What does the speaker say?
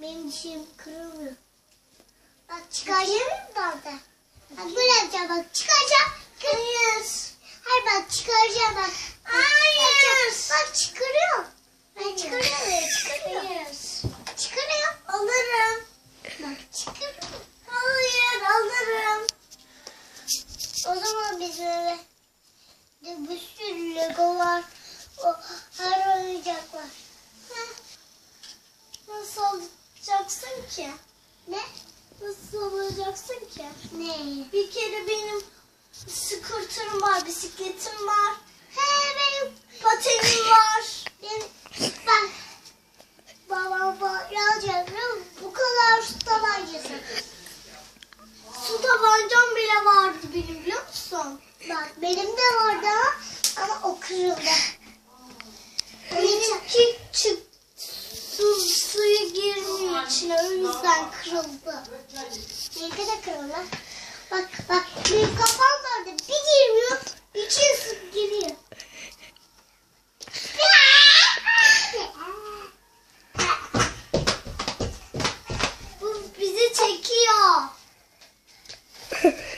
Benim dişim kırılmıyor. Bak çıkaracağım da orada. Bak böyle yapacağım bak çıkaracağım. Hayır. Hayır bak çıkaracağım bak. Hayır. Bak çıkarıyorum. Ben çıkarıyorum. Çıkarıyorum. Çıkarıyorum. Alırım. Bak çıkarıyorum. Hayır alırım. O zaman bizim eve de bir sürü Lego var. O her oyuncak var. Heh. Nasıl alacaksın ki? Ne? Nasıl alacaksın ki? Ne? Bir kere benim scooter'ım var, bisikletim var. He benim patenim var. Benim, bak. Babam. Ne alacak? Bu kadar su tabancası. Su tabancam bile vardı benim biliyor musun? Bak benim de vardı ama o kırıldı. Şınavım yüzden kırıldı. Benimki de kırıldı. Bak bak benim kafam vardı. Bir girmiyor, bir ısıp giriyor. Bu bizi çekiyor.